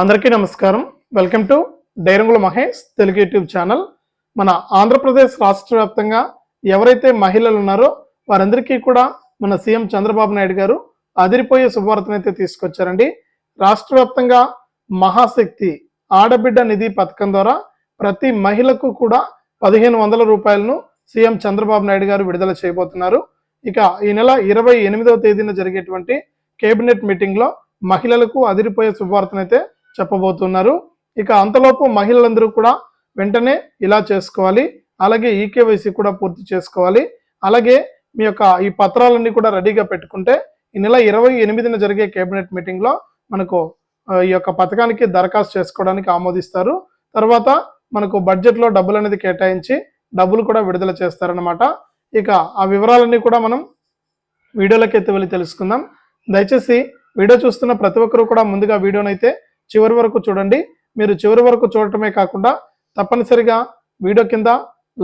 అందరికీ నమస్కారం. Welcome to డైరంగుల మహేష్ తెలుగు యూట్యూబ్ ఛానల్. మన ఆంధ్రప్రదేశ్ రాష్ట్ర వ్యాప్తంగా ఎవరైతే మహిళలు ఉన్నారో వారందరికీ కూడా మన సీఎం చంద్రబాబు నాయుడు గారు అదిరిపోయే శుభవార్తనైతే తీసుకొచ్చారండి. రాష్ట్ర వ్యాప్తంగా మహాశక్తి ఆడబిడ్డ నిధి పథకం ద్వారా ప్రతి మహిళకు కూడా పదిహేను వందల రూపాయలను సీఎం చంద్రబాబు నాయుడు గారు విడుదల చేయబోతున్నారు. ఇక ఈ నెల ఇరవై ఎనిమిదవ తేదీన జరిగేటువంటి కేబినెట్ మీటింగ్లో మహిళలకు అదిరిపోయే శుభవార్తనైతే చెప్పబోతున్నారు. ఇక అంతలోపు మహిళలందరూ కూడా వెంటనే ఇలా చేసుకోవాలి. అలాగే ఈకేవైసీ కూడా పూర్తి చేసుకోవాలి. అలాగే మీ యొక్క ఈ పత్రాలన్నీ కూడా రెడీగా పెట్టుకుంటే ఈ నెల ఇరవై ఎనిమిదిన జరిగే కేబినెట్ మీటింగ్లో మనకు ఈ యొక్క పథకానికి దరఖాస్తు చేసుకోవడానికి ఆమోదిస్తారు. తర్వాత మనకు బడ్జెట్లో డబ్బులు అనేది కేటాయించి డబ్బులు కూడా విడుదల చేస్తారనమాట ఇక ఆ వివరాలన్నీ కూడా మనం వీడియోలోకి ఎత్తి వెళ్ళి తెలుసుకుందాం. దయచేసి వీడియో చూస్తున్న ప్రతి ఒక్కరూ కూడా ముందుగా వీడియోనైతే చివరి వరకు చూడండి. మీరు చివరి వరకు చూడటమే కాకుండా తప్పనిసరిగా వీడియో కింద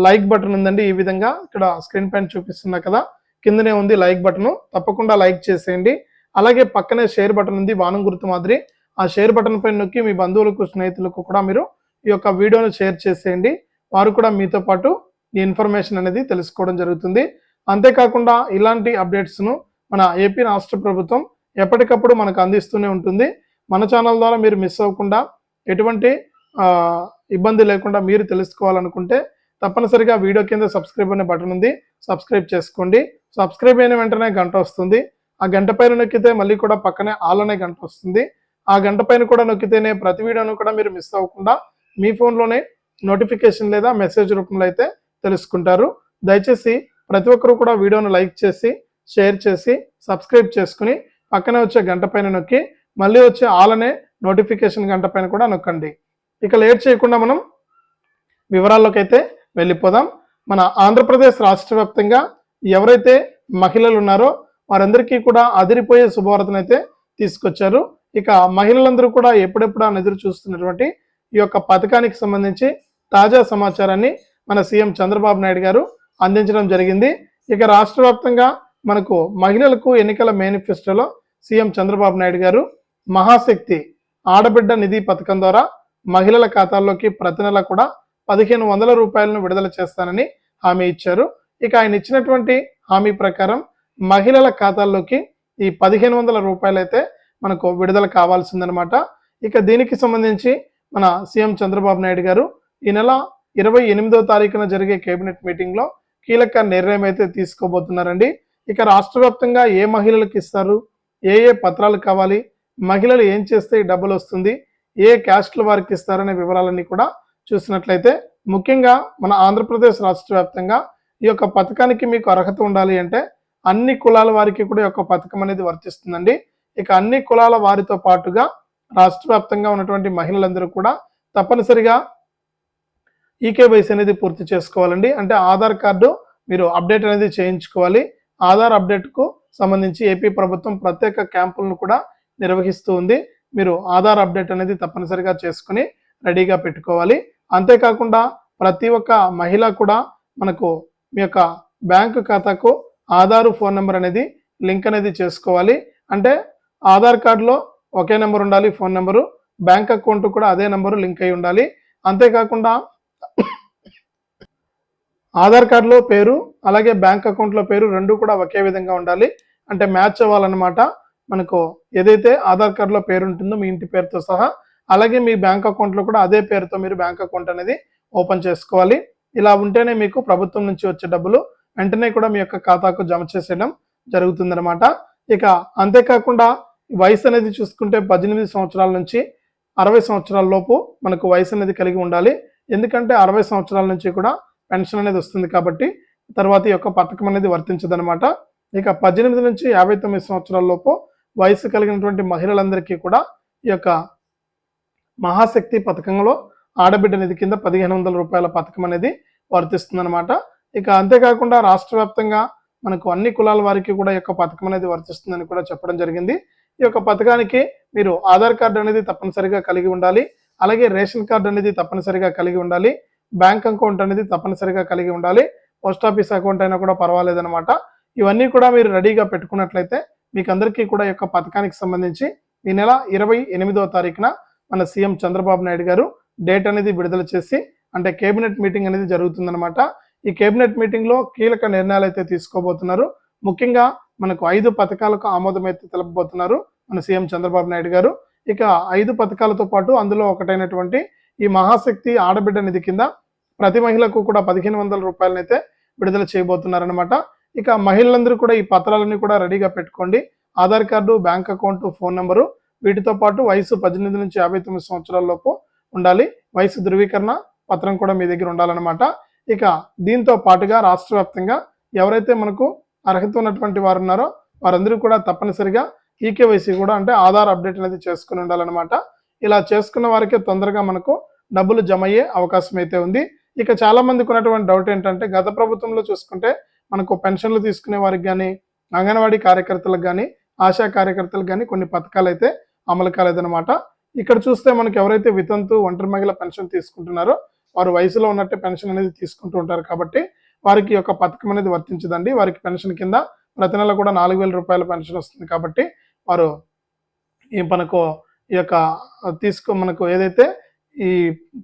లైక్ బటన్ ఉందండి. ఈ విధంగా ఇక్కడ స్క్రీన్ పైన చూపిస్తున్నా కదా. కిందనే ఉంది లైక్ బటన్. తప్పకుండా లైక్ చేసేయండి. అలాగే పక్కనే షేర్ బటన్ ఉంది వానం గుర్తు మాదిరి. ఆ షేర్ బటన్ పైన నొక్కి మీ బంధువులకు స్నేహితులకు కూడా మీరు ఈ యొక్క వీడియోను షేర్ చేసేయండి. వారు కూడా మీతో పాటు ఈ ఇన్ఫర్మేషన్ అనేది తెలుసుకోవడం జరుగుతుంది. అంతేకాకుండా ఇలాంటి అప్డేట్స్ను మన ఏపీ రాష్ట్ర ప్రభుత్వం ఎప్పటికప్పుడు మనకు అందిస్తూనే ఉంటుంది. మన ఛానల్ ద్వారా మీరు మిస్ అవ్వకుండా ఎటువంటి ఇబ్బంది లేకుండా మీరు తెలుసుకోవాలనుకుంటే తప్పనిసరిగా వీడియో కింద సబ్స్క్రైబ్ అనే బటన్ ఉంది. సబ్స్క్రైబ్ చేసుకోండి. సబ్స్క్రైబ్ అయిన వెంటనే గంట వస్తుంది. ఆ గంట పైన నొక్కితే మళ్ళీ కూడా పక్కనే ఆల్ అనే గంట వస్తుంది. ఆ గంట పైన కూడా నొక్కితేనే ప్రతి వీడియోను కూడా మీరు మిస్ అవ్వకుండా మీ ఫోన్లోనే నోటిఫికేషన్ లేదా మెసేజ్ రూపంలో అయితే తెలుసుకుంటారు. దయచేసి ప్రతి ఒక్కరు కూడా వీడియోను లైక్ చేసి షేర్ చేసి సబ్స్క్రైబ్ చేసుకుని పక్కనే వచ్చే గంట పైన నొక్కి మళ్ళీ వచ్చే ఆల్ అనే నోటిఫికేషన్ గంట పైన కూడా నొక్కండి. ఇక లేట్ చేయకుండా మనం వివరాల్లోకి అయితే వెళ్ళిపోదాం. మన ఆంధ్రప్రదేశ్ రాష్ట్ర వ్యాప్తంగా ఎవరైతే మహిళలు ఉన్నారో వారందరికీ కూడా అదిరిపోయే శుభవార్తను అయితే తీసుకొచ్చారు. ఇక మహిళలందరూ కూడా ఎప్పుడెప్పుడు అని ఎదురు చూస్తున్నటువంటి ఈ యొక్క పథకానికి సంబంధించి తాజా సమాచారాన్ని మన సీఎం చంద్రబాబు నాయుడు గారు అందించడం జరిగింది. ఇక రాష్ట్ర మనకు మహిళలకు ఎన్నికల మేనిఫెస్టోలో సీఎం చంద్రబాబు నాయుడు గారు మహాశక్తి ఆడబిడ్డ నిధి పథకం ద్వారా మహిళల ఖాతాల్లోకి ప్రతి నెల కూడా పదిహేను వందల రూపాయలను విడుదల చేస్తానని హామీ ఇచ్చారు. ఇక ఆయన ఇచ్చినటువంటి హామీ ప్రకారం మహిళల ఖాతాల్లోకి ఈ పదిహేను వందల రూపాయలు అయితే మనకు విడుదల కావాల్సిందనమాట. ఇక దీనికి సంబంధించి మన సీఎం చంద్రబాబు నాయుడు గారు ఈ నెల ఇరవై ఎనిమిదో తారీఖున జరిగే కేబినెట్ మీటింగ్లో కీలక నిర్ణయం అయితే తీసుకోబోతున్నారండి. ఇక రాష్ట్ర వ్యాప్తంగా ఏ మహిళలకు ఇస్తారు? ఏ ఏ పత్రాలు కావాలి? మహిళలు ఏం చేస్తే ఈ డబ్బులు వస్తుంది? ఏ క్యాస్ట్ల వారికి ఇస్తారనే వివరాలన్నీ కూడా చూసినట్లయితే ముఖ్యంగా మన ఆంధ్రప్రదేశ్ రాష్ట్ర వ్యాప్తంగా ఈ యొక్క పథకానికి మీకు అర్హత ఉండాలి అంటే అన్ని కులాల వారికి కూడా ఈ యొక్క పథకం అనేది వర్తిస్తుందండి. ఇక అన్ని కులాల వారితో పాటుగా రాష్ట్ర వ్యాప్తంగా ఉన్నటువంటి మహిళలందరూ కూడా తప్పనిసరిగా ఈకేవైసీ అనేది పూర్తి చేసుకోవాలండి. అంటే ఆధార్ కార్డు మీరు అప్డేట్ అనేది చేయించుకోవాలి. ఆధార్ అప్డేట్కు సంబంధించి ఏపీ ప్రభుత్వం ప్రత్యేక క్యాంపులను కూడా నిర్వహిస్తూ ఉంది మీరు ఆధార్ అప్డేట్ అనేది తప్పనిసరిగా చేసుకుని రెడీగా పెట్టుకోవాలి. అంతేకాకుండా ప్రతి ఒక్క మహిళ కూడా మనకు మీ యొక్క బ్యాంకు ఖాతాకు ఆధారు ఫోన్ నెంబర్ అనేది లింక్ అనేది చేసుకోవాలి. అంటే ఆధార్ కార్డులో ఒకే నెంబర్ ఉండాలి ఫోన్ నెంబరు. బ్యాంక్ అకౌంట్ కూడా అదే నెంబరు లింక్ అయి ఉండాలి. అంతేకాకుండా ఆధార్ కార్డులో పేరు అలాగే బ్యాంక్ అకౌంట్లో పేరు రెండు కూడా ఒకే విధంగా ఉండాలి. అంటే మ్యాచ్ అవ్వాలన్నమాట. మనకు ఏదైతే ఆధార్ కార్డులో పేరు ఉంటుందో మీ ఇంటి పేరుతో సహా అలాగే మీ బ్యాంక్ అకౌంట్లో కూడా అదే పేరుతో మీరు బ్యాంక్ అకౌంట్ అనేది ఓపెన్ చేసుకోవాలి. ఇలా ఉంటేనే మీకు ప్రభుత్వం నుంచి వచ్చే డబ్బులు వెంటనే కూడా మీ యొక్క ఖాతాకు జమ చేసేయడం జరుగుతుందనమాట ఇక అంతేకాకుండా వయసు అనేది చూసుకుంటే పద్దెనిమిది సంవత్సరాల నుంచి అరవై సంవత్సరాల లోపు మనకు వయసు అనేది కలిగి ఉండాలి. ఎందుకంటే అరవై సంవత్సరాల నుంచి కూడా పెన్షన్ అనేది వస్తుంది కాబట్టి తర్వాత ఈ యొక్క పథకం అనేది వర్తించదనమాట ఇక పద్దెనిమిది నుంచి యాభై తొమ్మిది సంవత్సరాల లోపు వయసు కలిగినటువంటి మహిళలందరికీ కూడా ఈ యొక్క మహాశక్తి పథకంలో ఆడబిడ్డ నిధి కింద పదిహేను వందల రూపాయల పథకం అనేది వర్తిస్తుందన్నమాట. ఇక అంతేకాకుండా రాష్ట్ర వ్యాప్తంగా మనకు అన్ని కులాల వారికి కూడా ఈ యొక్క పథకం అనేది వర్తిస్తుందని కూడా చెప్పడం జరిగింది. ఈ యొక్క పథకానికి మీరు ఆధార్ కార్డు అనేది తప్పనిసరిగా కలిగి ఉండాలి. అలాగే రేషన్ కార్డు అనేది తప్పనిసరిగా కలిగి ఉండాలి. బ్యాంక్ అకౌంట్ అనేది తప్పనిసరిగా కలిగి ఉండాలి. పోస్ట్ ఆఫీస్ అకౌంట్ అయినా కూడా పర్వాలేదన్నమాట. ఇవన్నీ కూడా మీరు రెడీగా పెట్టుకున్నట్లయితే మీకు అందరికీ కూడా యొక్క పథకానికి సంబంధించి ఈ నెల ఇరవై ఎనిమిదవ తారీఖున మన సీఎం చంద్రబాబు నాయుడు గారు డేట్ అనేది విడుదల చేసి అంటే కేబినెట్ మీటింగ్ అనేది జరుగుతుందన్నమాట. ఈ కేబినెట్ మీటింగ్లో కీలక నిర్ణయాలు అయితే తీసుకోబోతున్నారు. ముఖ్యంగా మనకు ఐదు పథకాలకు ఆమోదం అయితే తెలపబోతున్నారు మన సీఎం చంద్రబాబు నాయుడు గారు. ఇక ఐదు పథకాలతో పాటు అందులో ఒకటైనటువంటి ఈ మహాశక్తి ఆడబిడ్డ నిధి కింద ప్రతి మహిళకు కూడా పదిహేను వందల రూపాయలనైతే విడుదల చేయబోతున్నారనమాట ఇక మహిళలందరూ కూడా ఈ పత్రాలన్నీ కూడా రెడీగా పెట్టుకోండి. Aadhaar card bank account phone number వీటితో పాటు వయసు పద్దెనిమిది నుంచి యాభై తొమ్మిది సంవత్సరాల లోపు ఉండాలి. వయసు ధృవీకరణ పత్రం కూడా మీ దగ్గర ఉండాలన్నమాట. ఇక దీంతో పాటుగా రాష్ట్ర వ్యాప్తంగా ఎవరైతే మనకు అర్హత ఉన్నటువంటి వారు ఉన్నారో వారందరూ కూడా తప్పనిసరిగా ఈకేవైసీ కూడా అంటే ఆధార్ అప్డేట్ అనేది చేసుకుని ఉండాలన్నమాట. ఇలా చేసుకున్న వారికే తొందరగా మనకు డబ్బులు జమ అయ్యే అవకాశం అయితే ఉంది. ఇక చాలా మందికి ఉన్నటువంటి డౌట్ ఏంటంటే గత ప్రభుత్వంలో చూసుకుంటే మనకు పెన్షన్లు తీసుకునే వారికి కానీ అంగన్వాడీ కార్యకర్తలకు కానీ ఆశా కార్యకర్తలకు కానీ కొన్ని పథకాలు అయితే అమలు కాలేదన్నమాట. ఇక్కడ చూస్తే మనకి ఎవరైతే వితంతు ఒంటరి మహిళ పెన్షన్ తీసుకుంటున్నారో వారు వయసులో ఉన్నట్టే పెన్షన్ అనేది తీసుకుంటూ ఉంటారు కాబట్టి వారికి యొక్క పథకం అనేది వర్తించదండి. వారికి పెన్షన్ కింద ప్రతి నెల కూడా నాలుగు వేల రూపాయల పెన్షన్ వస్తుంది కాబట్టి వారు ఈ మనకు ఈ యొక్క తీసుకో మనకు ఏదైతే ఈ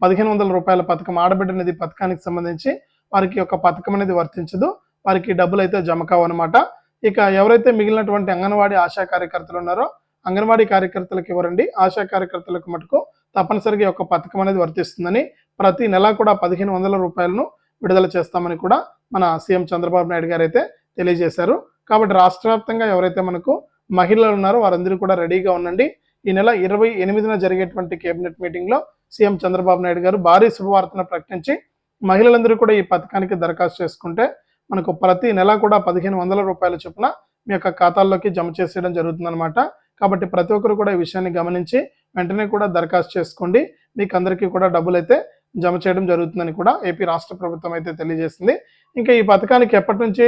పదిహేను వందల రూపాయల పథకం ఆడబిడ్డ అనేది పథకానికి సంబంధించి వారికి యొక్క పథకం అనేది వర్తించదు. వారికి డబ్బులు అయితే జమ కావన్నమాట. ఇక ఎవరైతే మిగిలినటువంటి అంగన్వాడీ ఆశా కార్యకర్తలు ఉన్నారో అంగన్వాడీ కార్యకర్తలకు ఇవ్వరండి ఆశా కార్యకర్తలకు మటుకు తప్పనిసరిగా ఈ యొక్క పథకం అనేది వర్తిస్తుందని ప్రతి నెల కూడా పదిహేను వందల రూపాయలను విడుదల చేస్తామని కూడా మన సీఎం చంద్రబాబు నాయుడు గారు అయితే తెలియజేశారు. కాబట్టి రాష్ట్ర వ్యాప్తంగా ఎవరైతే మనకు మహిళలు ఉన్నారో వారందరూ కూడా రెడీగా ఉండండి. ఈ నెల ఇరవై ఎనిమిదిన జరిగేటువంటి కేబినెట్ మీటింగ్లో సీఎం చంద్రబాబు నాయుడు గారు భారీ శుభవార్తను ప్రకటించి మహిళలందరూ కూడా ఈ పథకానికి దరఖాస్తు చేసుకుంటే మనకు ప్రతి నెల కూడా పదిహేను వందల రూపాయల చొప్పున మీ యొక్క ఖాతాల్లోకి జమ చేసేయడం జరుగుతుందన్నమాట. కాబట్టి ప్రతి ఒక్కరు కూడా ఈ విషయాన్ని గమనించి వెంటనే కూడా దరఖాస్తు చేసుకోండి. మీకు అందరికీ కూడా డబ్బులు అయితే జమ చేయడం జరుగుతుందని కూడా ఏపీ రాష్ట్ర ప్రభుత్వం అయితే తెలియజేసింది. ఇంకా ఈ పథకానికి ఎప్పటి నుంచి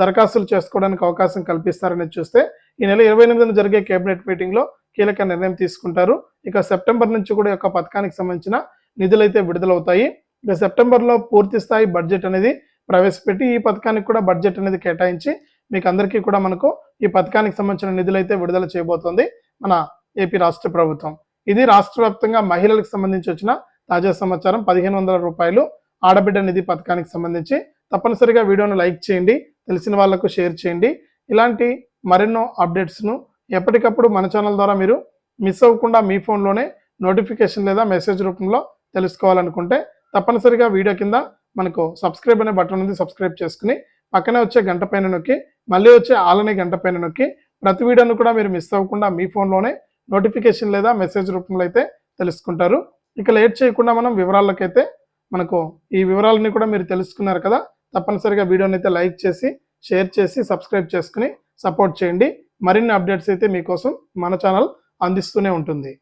దరఖాస్తులు చేసుకోవడానికి అవకాశం కల్పిస్తారని చూస్తే ఈ నెల ఇరవై ఎనిమిదిన జరిగే కేబినెట్ మీటింగ్లో కీలక నిర్ణయం తీసుకుంటారు. ఇక సెప్టెంబర్ నుంచి కూడా ఈ యొక్క పథకానికి సంబంధించిన నిధులు అయితే విడుదలవుతాయి. ఇక సెప్టెంబర్లో పూర్తి స్థాయి బడ్జెట్ అనేది ప్రవేశపెట్టి ఈ పథకానికి కూడా బడ్జెట్ అనేది కేటాయించి మీకు అందరికీ కూడా మనకు ఈ పథకానికి సంబంధించిన నిధులు అయితే విడుదల చేయబోతోంది మన ఏపీ రాష్ట్ర ప్రభుత్వం. ఇది రాష్ట్ర వ్యాప్తంగా మహిళలకు సంబంధించి వచ్చిన తాజా సమాచారం. పదిహేను వందల రూపాయలు ఆడబిడ్డ నిధి పథకానికి సంబంధించి. తప్పనిసరిగా వీడియోను లైక్ చేయండి తెలిసిన వాళ్ళకు షేర్ చేయండి. ఇలాంటి మరెన్నో అప్డేట్స్ను ఎప్పటికప్పుడు మన ఛానల్ ద్వారా మీరు మిస్ అవ్వకుండా మీ ఫోన్లోనే నోటిఫికేషన్ లేదా మెసేజ్ రూపంలో తెలుసుకోవాలనుకుంటే తప్పనిసరిగా వీడియో కింద మనకు సబ్స్క్రైబ్ అనే బటన్ ఉంది సబ్స్క్రైబ్ చేసుకుని పక్కనే వచ్చే గంట పైన నొక్కి మళ్ళీ వచ్చే ఆలనే గంట పైన నొక్కి ప్రతి వీడియోను కూడా మీరు మిస్ అవ్వకుండా మీ ఫోన్లోనే నోటిఫికేషన్ లేదా మెసేజ్ రూపంలో అయితే తెలుసుకుంటారు. ఇక లేట్ చేయకుండా మనం వివరాలకైతే మనకు ఈ వివరాలని కూడా మీరు తెలుసుకున్నారు కదా తప్పనిసరిగా వీడియోని అయితే లైక్ చేసి షేర్ చేసి సబ్స్క్రైబ్ చేసుకుని సపోర్ట్ చేయండి. మరిన్ని అప్డేట్స్ అయితే మీకోసం మన ఛానల్ అందిస్తూనే ఉంటుంది.